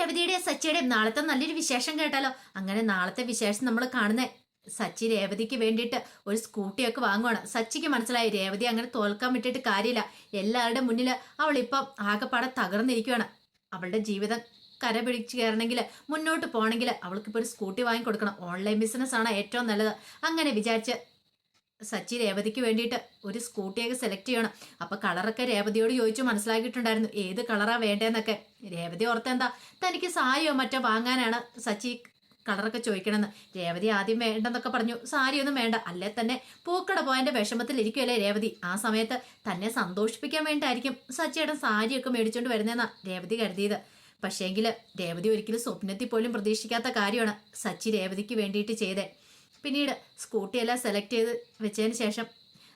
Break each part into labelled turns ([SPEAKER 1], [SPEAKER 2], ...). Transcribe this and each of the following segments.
[SPEAKER 1] രേവതിയുടെ സച്ചിയുടെയും നാളത്തെ നല്ലൊരു വിശേഷം കേട്ടാലോ? അങ്ങനെ നാളത്തെ വിശേഷം നമ്മൾ കാണുന്നത് സച്ചി രേവതിക്ക് വേണ്ടിയിട്ട് ഒരു സ്കൂട്ടിയൊക്കെ വാങ്ങുവാണ്. സച്ചിക്ക് മനസ്സിലായി രേവതി അങ്ങനെ തോൽക്കാൻ വിട്ടിട്ട് കാര്യമില്ല. എല്ലാവരുടെ മുന്നിൽ അവൾ ഇപ്പം ആകെപ്പാടെ തകർന്നിരിക്കുകയാണ് അവളുടെ ജീവിതം കര പിടിച്ച് കയറണമെങ്കിൽ മുന്നോട്ട് പോകണമെങ്കിൽ അവൾക്കിപ്പോൾ ഒരു സ്കൂട്ടി വാങ്ങി കൊടുക്കണം ഓൺലൈൻ ബിസിനസ്സാണ് ഏറ്റവും നല്ലത്. അങ്ങനെ വിചാരിച്ച് സച്ചി രേവതിക്ക് വേണ്ടിയിട്ട് ഒരു സ്കൂട്ടിയൊക്കെ സെലക്ട് ചെയ്യണം. അപ്പൊ കളറൊക്കെ രേവതിയോട് ചോദിച്ചു മനസ്സിലാക്കിയിട്ടുണ്ടായിരുന്നു. ഏത് കളറാ വേണ്ടതെന്നൊക്കെ രേവതി ഓർത്തെന്താ തനിക്ക് സാരിയോ മറ്റോ വാങ്ങാനാണ് സച്ചി കളറൊക്കെ ചോദിക്കണമെന്ന് രേവതി ആദ്യം വേണ്ടെന്നൊക്കെ പറഞ്ഞു. സാരിയൊന്നും വേണ്ട. അല്ലേ തന്നെ പൂക്കട പോയതിന്റെ വിഷമത്തിൽ ഇരിക്കുമല്ലേ രേവതി? ആ സമയത്ത് തന്നെ സന്തോഷിപ്പിക്കാൻ വേണ്ടിയായിരിക്കും സച്ചിയുടെ സാരിയൊക്കെ മേടിച്ചോണ്ട് വരുന്നതെന്നാ രേവതി കരുതിയത്. പക്ഷേങ്കിൽ രേവതി ഒരിക്കലും സ്വപ്നത്തിൽ പോലും പ്രതീക്ഷിക്കാത്ത കാര്യമാണ് സച്ചി രേവതിക്ക് വേണ്ടിയിട്ട് ചെയ്തേ. പിന്നീട് സ്കൂട്ടിയെല്ലാം സെലക്ട് ചെയ്ത് വെച്ചതിന് ശേഷം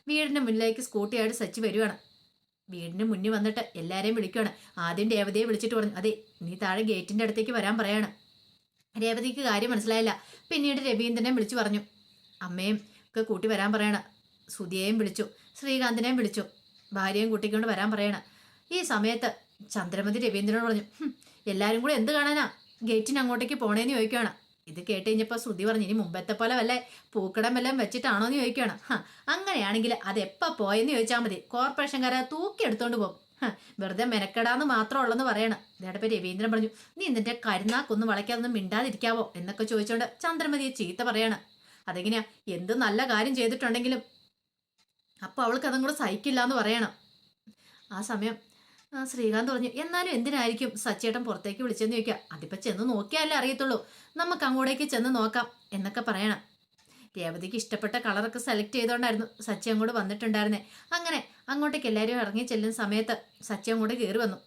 [SPEAKER 1] വീടിന്റെ മുന്നിലേക്ക് സ്കൂട്ടിയായിട്ട് സച്ചി വരുവാണ്. വീടിന്റെ മുന്നിൽ വന്നിട്ട് എല്ലാവരെയും വിളിക്കുവാണ്. ആദ്യം രേവതിയെ വിളിച്ചിട്ട് പറഞ്ഞു അതെ നീ താഴെ ഗേറ്റിന്റെ അടുത്തേക്ക് വരാൻ പറയാണ്. രേവതിക്ക് കാര്യം മനസ്സിലായില്ല. പിന്നീട് രവീന്ദ്രനെ വിളിച്ചു പറഞ്ഞു. അമ്മയും ഒക്കെ കൂട്ടി വരാൻ പറയണം. സുധിയെയും വിളിച്ചു. ശ്രീകാന്തിനെയും വിളിച്ചു. ഭാര്യയും കൂട്ടിക്കൊണ്ട് വരാൻ പറയണം. ഈ സമയത്ത് ചന്ദ്രമതി രവീന്ദ്രനോട് പറഞ്ഞു എല്ലാവരും കൂടെ എന്ത് കാണാനാ? ഗേറ്റിന് അങ്ങോട്ടേക്ക് പോണേന്ന് ചോദിക്കുകയാണ് ഇത് കേട്ട് കഴിഞ്ഞപ്പോൾ ശ്രുതി പറഞ്ഞു ഇനി മുമ്പത്തെ പോലെ വല്ല പൂക്കടം വല്ലതും വെച്ചിട്ടാണോ എന്ന് ചോദിക്കുകയാണ്. ഹ അങ്ങനെയാണെങ്കിൽ അത് എപ്പോൾ പോയെന്ന് ചോദിച്ചാൽ മതി. കോർപ്പറേഷൻകാരെ തൂക്കി എടുത്തോണ്ട് പോകും. വെറുതെ മെനക്കെടാന്ന് മാത്രം ഉള്ളെന്ന് പറയണം. ഇതേടപ്പം രവീന്ദ്രൻ പറഞ്ഞു നീ നിന്റെ കരുനാക്കൊന്നും വളയ്ക്കാതൊന്നും മിണ്ടാതിരിക്കാവോ? എന്നൊക്കെ ചോദിച്ചോണ്ട് ചന്ദ്രമതിയെ ചീത്ത പറയാണ്. അതെങ്ങനെയാ? എന്ത് നല്ല കാര്യം ചെയ്തിട്ടുണ്ടെങ്കിലും അപ്പൊ അവൾക്ക് അതും കൂടെ സഹിക്കില്ല എന്ന് പറയണം. ആ സമയം ആ, ശ്രീകാന്ത് പറഞ്ഞു എന്നാലും എന്തിനായിരിക്കും സച്ചേട്ടൻ പുറത്തേക്ക് വിളിച്ചെന്ന് ചോദിക്കുക? അതിപ്പോ ചെന്ന് നോക്കിയാലേ അറിയത്തുള്ളൂ. നമുക്ക് അങ്ങോട്ടേക്ക് ചെന്ന് നോക്കാം എന്നൊക്കെ പറയണം. രേവതിക്ക് ഇഷ്ടപ്പെട്ട കളറൊക്കെ സെലക്ട് ചെയ്തോണ്ടായിരുന്നു സച്ചി അങ്ങോട്ട് വന്നിട്ടുണ്ടായിരുന്നേ. അങ്ങനെ അങ്ങോട്ടേക്ക് എല്ലാവരും ഇറങ്ങി ചെല്ലുന്ന സമയത്ത് സച്ചി അങ്ങോട്ട് കയറി വന്നു.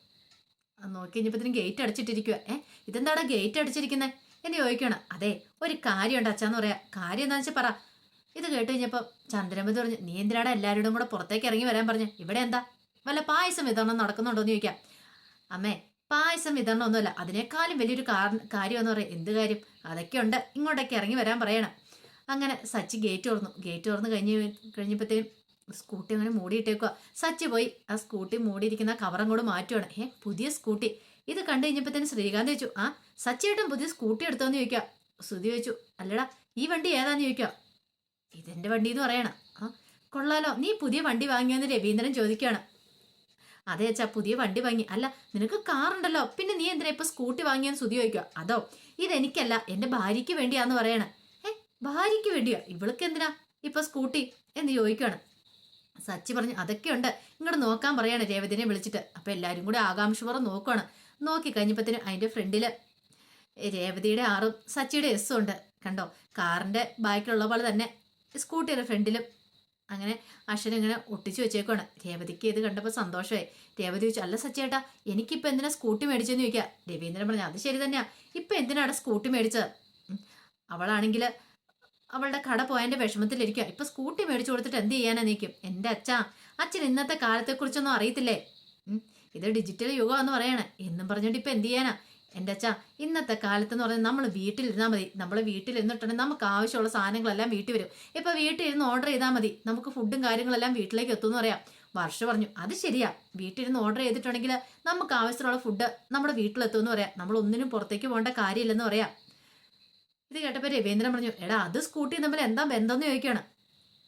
[SPEAKER 1] നോക്കി കഴിഞ്ഞപ്പോഴത്തേനും ഗേറ്റ് അടച്ചിട്ടിരിക്കുക ഏ ഇതെന്താടാ ഗേറ്റ് അടിച്ചിരിക്കുന്നത് എന്ന് ചോദിക്കണം അതെ ഒരു കാര്യമുണ്ട് അച്ഛാന്ന് പറയാ. കാര്യം എന്താണെന്ന് വെച്ചാൽ പറ. ഇത് കേട്ട് കഴിഞ്ഞപ്പോൾ ചന്ദ്രമതി പറഞ്ഞു നീ എന്തിനാടാ എല്ലാവരോടും കൂടെ പുറത്തേക്ക് ഇറങ്ങി വരാൻ പറഞ്ഞു? ഇവിടെ എന്താ? വല്ല പായസം വിതരണം നടക്കുന്നുണ്ടോ എന്ന് ചോദിക്കാം. അമ്മേ പായസം വിതരണം ഒന്നുമല്ല. അതിനേക്കാളും വലിയൊരു കാര- കാര്യം എന്ന് പറയാം. എന്ത് കാര്യം? അതൊക്കെ ഉണ്ട്. ഇങ്ങോട്ടേക്ക് ഇറങ്ങി വരാൻ പറയണം. അങ്ങനെ സച്ചി ഗേറ്റ് തുറന്നു. ഗേറ്റ് തുറന്ന് കഴിഞ്ഞ് കഴിഞ്ഞപ്പോഴത്തേനും സ്കൂട്ടി അങ്ങനെ മൂടിയിട്ടേക്കുക സച്ചി പോയി ആ സ്കൂട്ടി മൂടിയിരിക്കുന്ന കവറും കൂടെ മാറ്റുവാണ്. ഏ പുതിയ സ്കൂട്ടി. ഇത് കണ്ടു കഴിഞ്ഞപ്പോഴത്തേനും ശ്രീകാന്ത് ചോദിച്ചു ആ സച്ചിയേട്ടൻ പുതിയ സ്കൂട്ടി എടുത്തോന്ന് ചോദിക്കുക ശ്രുതി ചോദിച്ചു അല്ലടാ ഈ വണ്ടി ഏതാന്ന് ചോദിക്കുക ഇതെന്റെ വണ്ടി എന്ന് പറയണം. ആ കൊള്ളാലോ. നീ പുതിയ വണ്ടി വാങ്ങിയെന്ന് രവീന്ദ്രൻ ചോദിക്കുകയാണ് അതെ അച്ഛാ പുതിയ വണ്ടി വാങ്ങി. അല്ല നിനക്ക് കാറുണ്ടല്ലോ. പിന്നെ നീ എന്തിനാ ഇപ്പൊ സ്കൂട്ടി വാങ്ങിയാന്ന് സ്തുതി ചോദിക്കുക അതോ ഇതെനിക്കല്ല എന്റെ ഭാര്യയ്ക്ക് വേണ്ടിയാന്ന് പറയണേ. ഏ ഭാര്യയ്ക്ക് വേണ്ടിയോ? ഇവൾക്ക് എന്തിനാ ഇപ്പൊ സ്കൂട്ടി എന്ന് ചോദിക്കുകയാണ് സച്ചി പറഞ്ഞു അതൊക്കെ ഉണ്ട് ഇങ്ങോട്ട് നോക്കാൻ പറയാണ് രേവതിനെ വിളിച്ചിട്ട്. അപ്പൊ എല്ലാരും കൂടി ആകാംക്ഷപുറം നോക്കുവാണ്. നോക്കി കഴിഞ്ഞപ്പത്തിന് അതിന്റെ ഫ്രണ്ടിൽ രേവതിയുടെ ആറും സച്ചിയുടെ എസ്സും ഉണ്ട്. കണ്ടോ? കാറിന്റെ ബാക്കിലുള്ള പോലെ തന്നെ. സ്കൂട്ടിയുടെ ഫ്രണ്ടിലും അങ്ങനെ അശ്വൻ ഇങ്ങനെ ഒട്ടിച്ചു വെച്ചേക്കുവാണ്. രേവതിക്ക് ഇത് കണ്ടപ്പോൾ സന്തോഷമായി. രേവതി ചോദിച്ചു അല്ല സച്ചേട്ടാ എനിക്കിപ്പോൾ എന്തിനാ സ്കൂട്ടി മേടിച്ചെന്ന് ചോദിക്കുക രവീന്ദ്രൻ പറഞ്ഞു അത് ശരി തന്നെയാ. ഇപ്പം എന്തിനാണ് സ്കൂട്ടി മേടിച്ചത്. അവളാണെങ്കിൽ അവളുടെ കട പോയതിന്റെ വിഷമത്തിലിരിക്കുക ഇപ്പം സ്കൂട്ടി മേടിച്ചു കൊടുത്തിട്ട് എന്ത് ചെയ്യാനാ നീക്കും? എന്റെ അച്ഛ അച്ഛൻ ഇന്നത്തെ കാലത്തെക്കുറിച്ചൊന്നും അറിയത്തില്ലേ. ഇത് ഡിജിറ്റൽ യുഗമാണെന്ന് പറയണേ. എന്നും പറഞ്ഞിട്ട് ഇപ്പം എന്ത് ചെയ്യാനാ? എന്റെ അച്ഛാ ഇന്നത്തെ കാലത്ത് എന്ന് പറഞ്ഞാൽ നമ്മൾ വീട്ടിലിരുന്നാൽ മതി. നമ്മൾ വീട്ടിലിരുന്നിട്ടുണ്ടെങ്കിൽ നമുക്ക് ആവശ്യമുള്ള സാധനങ്ങളെല്ലാം വീട്ടിൽ വരും. ഇപ്പോൾ വീട്ടിൽ ഇരുന്ന് ഓർഡർ ചെയ്താൽ മതി. നമുക്ക് ഫുഡും കാര്യങ്ങളെല്ലാം വീട്ടിലേക്ക് എത്തുമെന്ന് പറയാം. വർഷ പറഞ്ഞു അത് ശരിയാ. വീട്ടിലിരുന്ന് ഓർഡർ ചെയ്തിട്ടുണ്ടെങ്കിൽ നമുക്ക് ആവശ്യമുള്ള ഫുഡ് നമ്മുടെ വീട്ടിലെത്തുമെന്ന് പറയാം. നമ്മൾ ഒന്നിനും പുറത്തേക്ക് പോകേണ്ട കാര്യമില്ലെന്ന് പറയാം. ഇത് കേട്ടപ്പോൾ രവീന്ദ്രൻ പറഞ്ഞു എടാ അത് സ്കൂട്ടി തമ്മിൽ എന്താ ബന്ധമെന്ന് ചോദിക്കുകയാണ്.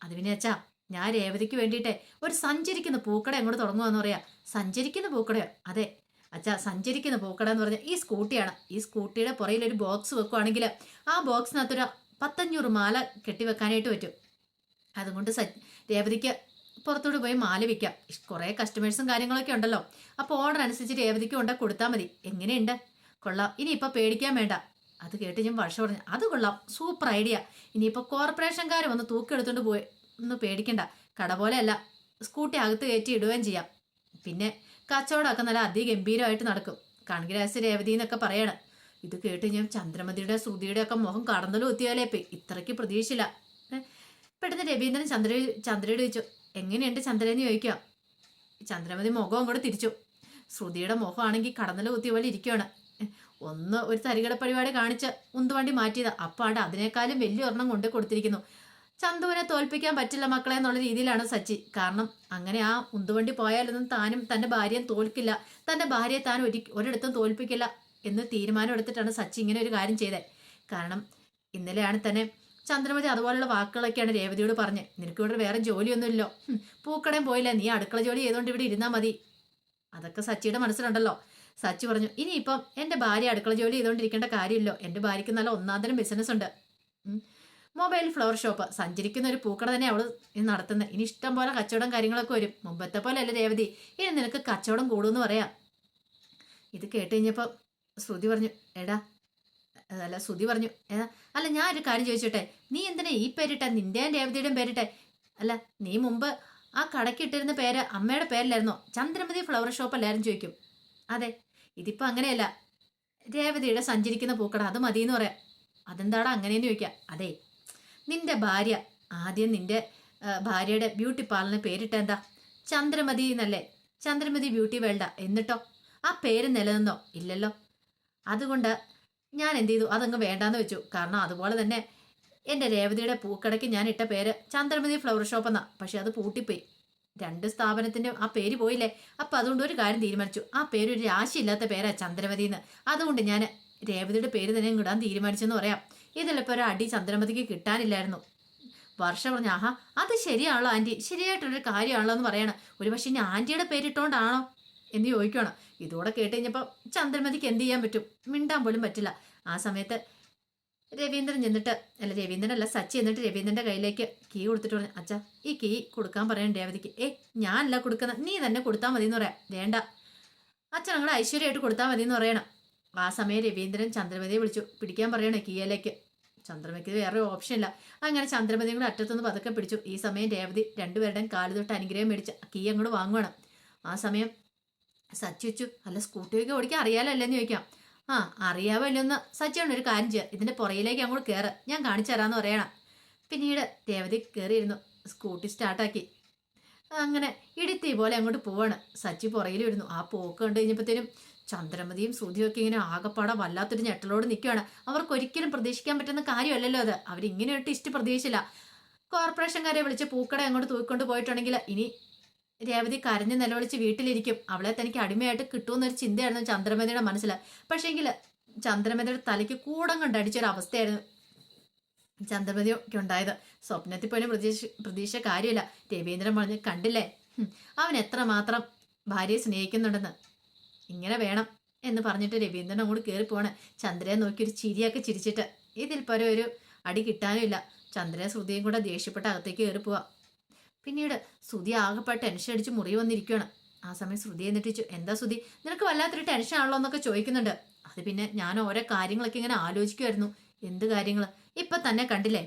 [SPEAKER 1] അത് പിന്നെ അച്ഛാ ഞാൻ രേവതിക്ക് വേണ്ടിയിട്ട് ഒരു സഞ്ചരിക്കുന്ന പൂക്കട എങ്ങോട്ട് തുടങ്ങുമെന്ന് പറയാം. സഞ്ചരിക്കുന്ന പൂക്കടയോ? അതെ അച്ഛാ സഞ്ചരിക്കുന്ന പൂക്കട എന്ന് പറഞ്ഞാൽ ഈ സ്കൂട്ടിയാണ്. ഈ സ്കൂട്ടിയുടെ പുറയിൽ ഒരു ബോക്സ് വെക്കുവാണെങ്കിൽ ആ ബോക്സിനകത്തൊരു പത്തഞ്ഞൂറ് മാല കെട്ടിവെക്കാനായിട്ട് പറ്റും. അതുകൊണ്ട് സ രേവതിക്ക് പുറത്തോട്ട് പോയി മാല വിൽക്കാം കുറേ കസ്റ്റമേഴ്സും കാര്യങ്ങളൊക്കെ ഉണ്ടല്ലോ. അപ്പോൾ ഓർഡർ അനുസരിച്ച് രേവതിക്ക് കൊണ്ട കൊടുത്താൽ മതി. എങ്ങനെയുണ്ട്? കൊള്ളാം. ഇനിയിപ്പോൾ പേടിക്കാൻ വേണ്ട. അത് കേട്ട് ഞാൻ വർഷം പറഞ്ഞു അത് കൊള്ളാം. Super idea. ഇനിയിപ്പോൾ കോർപ്പറേഷൻകാർ വന്ന് തൂക്കിയെടുത്തുകൊണ്ട് പോയി. ഒന്ന് പേടിക്കണ്ട. കട പോലെയല്ല. സ്കൂട്ടി അകത്ത് കയറ്റി ഇടുകയും ചെയ്യാം. പിന്നെ കച്ചവടമൊക്കെ നല്ല അതിഗംഭീരമായിട്ട് നടക്കും. കൺഗ്രാസ് രേവതി എന്നൊക്കെ പറയണം. ഇത് കേട്ട് ഞാൻ ചന്ദ്രമതിയുടെ ശ്രുതിയുടെ ഒക്കെ മുഖം കടന്നലും എത്തിയാലേ പോയി ഇത്രയ്ക്ക് പ്രതീക്ഷയില്ല. പെട്ടെന്ന് രവീന്ദ്രൻ ചന്ദ്ര ചന്ദ്രയോട് ചോദിച്ചു എങ്ങനെയുണ്ട് ചന്ദ്രനെന്ന് ചോദിക്കാം. ചന്ദ്രമതി മുഖം അങ്ങോട്ട് തിരിച്ചു. ശ്രുതിയുടെ മുഖമാണെങ്കിൽ കടന്നൽ കുത്തിയ പോലെ ഇരിക്കുകയാണ് ഒന്ന് ഒരു തരികട പരിപാടി കാണിച്ച് ഉന്തുവണ്ടി മാറ്റിയത്. അപ്പാണ്ട് അതിനേക്കാളും വലിയ ഒരെണ്ണം കൊണ്ട് കൊടുത്തിരിക്കുന്നു. ചന്തുവിനെ തോൽപ്പിക്കാൻ പറ്റില്ല മക്കളെ എന്നുള്ള രീതിയിലാണ് സച്ചി. കാരണം അങ്ങനെ ആ ഉന്തുവണ്ടി പോയാലൊന്നും താനും തന്റെ ഭാര്യയും തോൽക്കില്ല. തന്റെ ഭാര്യയെ താൻ ഒരി ഒരിടത്തും തോൽപ്പിക്കില്ല എന്ന് തീരുമാനം എടുത്തിട്ടാണ് സച്ചി ഇങ്ങനെ ഒരു കാര്യം ചെയ്തത് കാരണം ഇന്നലെയാണ് തന്നെ ചന്ദ്രമതി അതുപോലുള്ള വാക്കുകളൊക്കെയാണ് രേവതിയോട് പറഞ്ഞത് നിനക്ക് ഇവിടെ വേറെ ജോലിയൊന്നുമില്ലോ. പൂക്കടയും പോയില്ല നീ അടുക്കള ജോലി ചെയ്തുകൊണ്ട് ഇവിടെ ഇരുന്നാൽ മതി. അതൊക്കെ സച്ചിയുടെ മനസ്സിലുണ്ടല്ലോ. സച്ചി പറഞ്ഞു ഇനിയിപ്പം എന്റെ ഭാര്യ അടുക്കള ജോലി ചെയ്തുകൊണ്ടിരിക്കേണ്ട കാര്യമില്ലോ. എന്റെ ഭാര്യയ്ക്ക് നല്ല ഒന്നാന്തരം ബിസിനസ് ഉണ്ട്. Mobile flower shop. സഞ്ചരിക്കുന്ന ഒരു പൂക്കട തന്നെ അവൾ നടത്തുന്നത് ഇനി ഇഷ്ടം പോലെ കച്ചവടം കാര്യങ്ങളൊക്കെ വരും. മുമ്പത്തെ പോലെ അല്ലേ രേവതി. ഇനി നിനക്ക് കച്ചവടം കൂടുമെന്ന് പറയാം. ഇത് കേട്ട് കഴിഞ്ഞപ്പോൾ ശ്രുതി പറഞ്ഞു എടാ അല്ല ശ്രുതി പറഞ്ഞു അല്ല ഞാൻ ഒരു കാര്യം ചോദിച്ചോട്ടെ? നീ എന്തിനാ ഈ പേരിട്ടെ? നിന്റെയും രേവതിയുടെയും പേരിട്ടെ? അല്ല നീ മുമ്പ് ആ കടയ്ക്ക് ഇട്ടിരുന്ന പേര് അമ്മയുടെ പേരിലായിരുന്നോ? ചന്ദ്രമതി ഫ്ലവർ ഷോപ്പ് അല്ലായിരുന്നു ചോദിക്കും. അതെ ഇതിപ്പോ അങ്ങനെയല്ല. രേവതിയുടെ സഞ്ചരിക്കുന്ന പൂക്കട അത് മതിയെന്ന് പറയാം. അതെന്താടാ അങ്ങനെയെന്ന് ചോദിക്കാം? അതെ നിന്റെ ഭാര്യ ആദ്യം നിന്റെ ഭാര്യയുടെ ബ്യൂട്ടി പാർലറിന് പേരിട്ട എന്താ ചന്ദ്രമതി എന്നല്ലേ? ചന്ദ്രമതി ബ്യൂട്ടി വേൾഡ എന്നിട്ടോ? ആ പേര് നിലനിന്നോ? ഇല്ലല്ലോ. അതുകൊണ്ട് ഞാൻ എന്ത് ചെയ്തു? അതങ്ങ് വേണ്ടാന്ന് വെച്ചു. കാരണം അതുപോലെ തന്നെ എന്റെ രേവതിയുടെ പൂക്കടയ്ക്ക് ഞാൻ ഇട്ട പേര് ചന്ദ്രമതി ഫ്ലവർ ഷോപ്പ് എന്നാ. പക്ഷെ അത് പൂട്ടിപ്പോയി. രണ്ട് സ്ഥാപനത്തിന്റെ ആ പേര് പോയില്ലേ? അപ്പം അതുകൊണ്ട് ഒരു കാര്യം തീരുമാനിച്ചു. ആ പേര് ഒരു രാശിയില്ലാത്ത പേരാ ചന്ദ്രമതി എന്ന്. അതുകൊണ്ട് ഞാൻ രേവതിയുടെ പേര് തന്നെ ഇടാൻ തീരുമാനിച്ചെന്ന് പറയാം. ഇതിലിപ്പോ ഒരു അടി ചന്ദ്രമതിക്ക് കിട്ടാനില്ലായിരുന്നു. വർഷ പറഞ്ഞു ആഹാ അത് ശരിയാണല്ലോ ആന്റി. ശരിയായിട്ടൊരു കാര്യമാണല്ലോ എന്ന് പറയണം. ഒരു പക്ഷെ ഇനി ആന്റിയുടെ പേരിട്ടോണ്ടാണോ എന്ന് ചോദിക്കണം ഇതോടെ കേട്ട് കഴിഞ്ഞപ്പോൾ ചന്ദ്രമതിക്ക് എന്ത് ചെയ്യാൻ പറ്റും? മിണ്ടാൻ പോലും പറ്റില്ല. ആ സമയത്ത് രവീന്ദ്രൻ ചെന്നിട്ട് അല്ല രവീന്ദ്രൻ അല്ല സച്ചി എന്നിട്ട് രവീന്ദ്രന്റെ കയ്യിലേക്ക് കീ കൊടുത്തിട്ട് പറഞ്ഞു അച്ഛാ ഈ കീ കൊടുക്കാൻ പറയാൻ രേവതിക്ക്. ഏ ഞാനല്ല കൊടുക്കുന്ന നീ തന്നെ കൊടുത്താൽ മതി എന്ന് പറയാം. വേണ്ട. അച്ഛൻ ഞങ്ങൾ ഐശ്വര്യമായിട്ട് കൊടുത്താൽ മതി എന്ന് പറയണം. ആ സമയം രവീന്ദ്രൻ ചന്ദ്രമതിയെ വിളിച്ചു. പിടിക്കാൻ പറയണേ കീയലേക്ക് ചന്ദ്രമതിക്ക് വേറെ ഓപ്ഷൻ ഇല്ല. അങ്ങനെ ചന്ദ്രമതിയും കൂടെ അറ്റത്തുനിന്ന് പതുക്കെ പിടിച്ചു. ഈ സമയം രേവതി രണ്ടുപേരുടെയും കാൽ തൊട്ട് അനുഗ്രഹം മേടിച്ച് കീ അങ്ങോട്ട് വാങ്ങണം. ആ സമയം സച്ചിച്ചു അല്ല സ്കൂട്ടിയൊക്കെ ഓടിക്കാൻ അറിയാലോ അല്ലെന്ന് ചോദിക്കാം. ആ അറിയാവോ ഇല്ലെന്ന് സച്ചിയാണ് ഒരു കാര്യം ചെയ്യുക ഇതിന്റെ പുറയിലേക്ക് അങ്ങോട്ട് കയറ് ഞാൻ കാണിച്ചു തരാമെന്ന് പറയണം. പിന്നീട് രേവതി കയറിയിരുന്നു സ്കൂട്ടി സ്റ്റാർട്ടാക്കി അങ്ങനെ ഇടുത്തി പോലെ അങ്ങോട്ട് പോവാണ്. സച്ചി പുറയിലിരുന്നു. ആ പോക്ക് കണ്ടു കഴിഞ്ഞപ്പോഴത്തേനും ചന്ദ്രമതിയും സൂതിയൊക്കെ ഇങ്ങനെ ആകപ്പാടെ വല്ലാത്തൊരു ഞെട്ടലോട് നിൽക്കുകയാണ്. അവർക്ക് ഒരിക്കലും പ്രതീക്ഷിക്കാൻ പറ്റുന്ന കാര്യമല്ലല്ലോ അത്. അവരിങ്ങനെ ഒരു ടിസ്റ്റ് പ്രതീക്ഷിച്ചില്ല. കോർപ്പറേഷൻകാരെ വിളിച്ച് പൂക്കട അങ്ങോട്ട് തൂക്കൊണ്ട് പോയിട്ടുണ്ടെങ്കിൽ ഇനി രേവതി കരഞ്ഞ് നിലവിളിച്ച് വീട്ടിലിരിക്കും. അവളെ തനിക്ക് അടിമയായിട്ട് കിട്ടുമെന്നൊരു ചിന്തയായിരുന്നു ചന്ദ്രമതിയുടെ മനസ്സിൽ പക്ഷേങ്കിൽ ചന്ദ്രമതിയുടെ തലയ്ക്ക് കൂടം കണ്ടടിച്ചൊരു അവസ്ഥയായിരുന്നു ചന്ദ്രമതിയൊക്കെ ഉണ്ടായത് സ്വപ്നത്തിൽ പോലും പ്രതീക്ഷ പ്രതീക്ഷ കാര്യമില്ല. രവീന്ദ്രൻ പറഞ്ഞ് കണ്ടില്ലേ? അവൻ എത്രമാത്രം ഭാര്യയെ സ്നേഹിക്കുന്നുണ്ടെന്ന്. ഇങ്ങനെ വേണം എന്ന് പറഞ്ഞിട്ട് രവീന്ദ്രൻ അങ്ങോട്ട് കയറിപ്പോണേ ചന്ദ്രയെ നോക്കി ഒരു ചിരിയൊക്കെ ചിരിച്ചിട്ട്. ഇതിൽ പരം ഒരു അടി കിട്ടാനും ഇല്ല. ചന്ദ്രയെ ശ്രുതിയും കൂടെ ദേഷ്യപ്പെട്ട് അകത്തേക്ക് കയറി പോവാം. പിന്നീട് ശ്രുതി ആകെപ്പാട് ടെൻഷൻ അടിച്ച് മുറി വന്നിരിക്കുകയാണ് ആ സമയം ശ്രുതി എന്നിട്ട് ചോദിച്ചു എന്താ ശ്രുതി? നിനക്ക് വല്ലാത്തൊരു ടെൻഷൻ ആണല്ലോ എന്നൊക്കെ ചോദിക്കുന്നുണ്ട്. അത് പിന്നെ ഞാൻ ഓരോ കാര്യങ്ങളൊക്കെ ഇങ്ങനെ ആലോചിക്കുമായിരുന്നു എന്ത് കാര്യങ്ങൾ ഇപ്പൊ തന്നെ കണ്ടില്ലേ?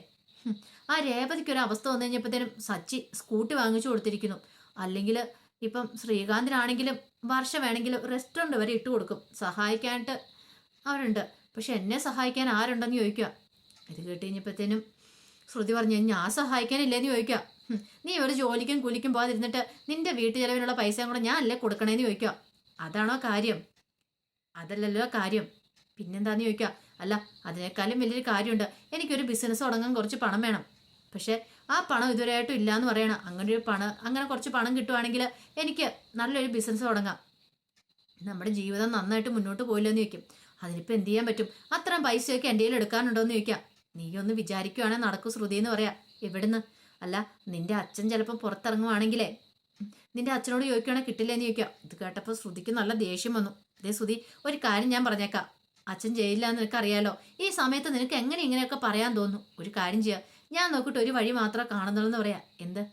[SPEAKER 1] ആ രേവതിക്ക് ഒരു അവസ്ഥ വന്നു കഴിഞ്ഞപ്പോഴത്തേനും സച്ചി സ്കൂട്ടി വാങ്ങിച്ചു കൊടുത്തിരിക്കുന്നു. അല്ലെങ്കിൽ ഇപ്പം ശ്രീകാന്തിനാണെങ്കിലും വർഷ വേണമെങ്കിലും റെസ്റ്റോറന്റ് വരെ ഇട്ട് കൊടുക്കും. സഹായിക്കാനായിട്ട് അവരുണ്ട്. പക്ഷെ എന്നെ സഹായിക്കാൻ ആരുണ്ടെന്ന് ചോദിക്കുക. ഇത് കേട്ട് കഴിഞ്ഞപ്പോഴത്തേനും ശ്രുതി പറഞ്ഞു ഞാൻ സഹായിക്കാനില്ലെന്ന് ചോദിക്കുക. നീ ഒരു ജോലിക്കും കൂലിക്കും പോകാതിരുന്നിട്ട് നിന്റെ വീട്ടു ചെലവിനുള്ള പൈസയും കൂടെ ഞാൻ അല്ലേ കൊടുക്കണേന്ന് ചോദിക്കുക. അതാണോ കാര്യം? അതല്ലല്ലോ കാര്യം. പിന്നെന്താന്ന് ചോദിക്കുക. അല്ല അതിനേക്കാളും വലിയൊരു കാര്യമുണ്ട്. എനിക്കൊരു ബിസിനസ് തുടങ്ങാൻ കുറച്ച് പണം വേണം. പക്ഷെ ആ പണം ഇതുവരെയായിട്ടും ഇല്ലാന്ന് പറയണം. അങ്ങനെ ഒരു പണം അങ്ങനെ കുറച്ച് പണം കിട്ടുവാണെങ്കിൽ എനിക്ക് നല്ലൊരു ബിസിനസ് തുടങ്ങാം. നമ്മുടെ ജീവിതം നന്നായിട്ട് മുന്നോട്ട് പോയില്ലെന്ന് ചോദിക്കും. അതിനിപ്പോൾ എന്ത് ചെയ്യാൻ പറ്റും? അത്രയും പൈസയൊക്കെ എന്റെ കയ്യിൽ എടുക്കാനുണ്ടോയെന്ന് ചോദിക്കാം. നീ ഒന്ന് വിചാരിക്കുവാണെങ്കിൽ നടക്കും ശ്രുതി എന്ന് പറയാം. എവിടുന്ന്? അല്ല നിന്റെ അച്ഛൻ ചിലപ്പോൾ പുറത്തിറങ്ങുവാണെങ്കിലേ. നിന്റെ അച്ഛനോട് ചോദിക്കുകയാണെങ്കിൽ കിട്ടില്ലെന്ന് ചോദിക്കാം. ഇത് കേട്ടപ്പോൾ ശ്രുതിക്ക് നല്ല ദേഷ്യം വന്നു. ഇതേ ശ്രുതി ഒരു കാര്യം ഞാൻ പറഞ്ഞേക്കാം. അച്ഛൻ ജയിലില്ല എന്ന് നിനക്ക് അറിയാലോ ഈ സമയത്ത് നിനക്ക് എങ്ങനെ ഇങ്ങനെയൊക്കെ പറയാൻ തോന്നുന്നു ഒരു കാര്യം ചെയ്യാം. ഞാൻ നോക്കിയിട്ട് ഒരു വഴി മാത്രമേ കാണുന്നുള്ളൂ എന്ന് പറയാം. എന്ത്?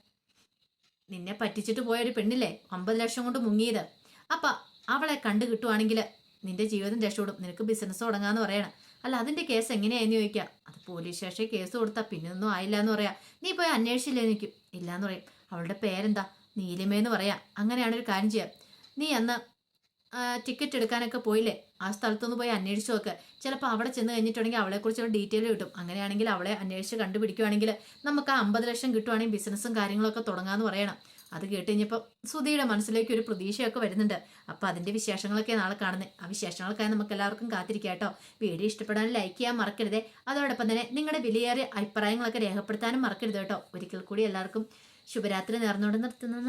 [SPEAKER 1] നിന്നെ പറ്റിച്ചിട്ട് പോയ ഒരു പെണ്ണില്ലേ? അമ്പത് ലക്ഷം കൊണ്ട് മുങ്ങിയത്. അപ്പം അവളെ കണ്ടു കിട്ടുവാണെങ്കിൽ നിന്റെ ജീവിതം രക്ഷപ്പെടും. നിനക്ക് ബിസിനസ് തുടങ്ങാന്ന് പറയണം. അല്ല അതിന്റെ കേസ് എങ്ങനെയായിരുന്നു ചോദിക്കുക അത് പോലീസ് സ്റ്റേഷനിൽ കേസ് കൊടുത്താൽ പിന്നെ ഒന്നും ആയില്ല എന്ന് പറയാം. നീ പോയി അന്വേഷിച്ചില്ലേ നിൽക്കും ഇല്ലാന്ന് പറയും. അവളുടെ പേരെന്താ? നീലിമയെന്ന് പറയാം. അങ്ങനെയാണ് ഒരു കാര്യം ചെയ്യാം. നീ അന്ന് ടിക്കറ്റ് എടുക്കാനൊക്കെ പോയില്ലേ? ആ സ്ഥലത്തൊന്ന് പോയി അന്വേഷിച്ച് നോക്ക്. ചിലപ്പോൾ അവിടെ ചെന്ന് കഴിഞ്ഞിട്ടുണ്ടെങ്കിൽ അവളെക്കുറിച്ചുള്ള ഡീറ്റെയിൽ കിട്ടും. അങ്ങനെയാണെങ്കിൽ അവളെ അന്വേഷിച്ച് കണ്ടുപിടിക്കുവാണെങ്കിൽ നമുക്ക് ആ അമ്പത് ലക്ഷം കിട്ടുവാണെങ്കിൽ ബിസിനസ്സും കാര്യങ്ങളൊക്കെ തുടങ്ങാമെന്ന് പറയണം. അത് കേട്ട് കഴിഞ്ഞപ്പോൾ സുധിയുടെ മനസ്സിലേക്ക് ഒരു പ്രതീക്ഷയൊക്കെ വരുന്നുണ്ട്. അപ്പോൾ അതിന്റെ വിശേഷങ്ങളൊക്കെ നാളെ കാണുന്നത് ആ വിശേഷങ്ങൾക്കായി നമുക്ക് എല്ലാവർക്കും കാത്തിരിക്കാം കേട്ടോ. വീഡിയോ ഇഷ്ടപ്പെടാൻ ലൈക്ക് ചെയ്യാൻ മറക്കരുതേ. അതോടൊപ്പം തന്നെ നിങ്ങളുടെ വിലയേറിയ അഭിപ്രായങ്ങളൊക്കെ രേഖപ്പെടുത്താനും മറക്കരുത് കേട്ടോ. ഒരിക്കൽ കൂടി എല്ലാവർക്കും ശുഭരാത്രി നേർന്നുകൊണ്ട് നിർത്തുന്നു.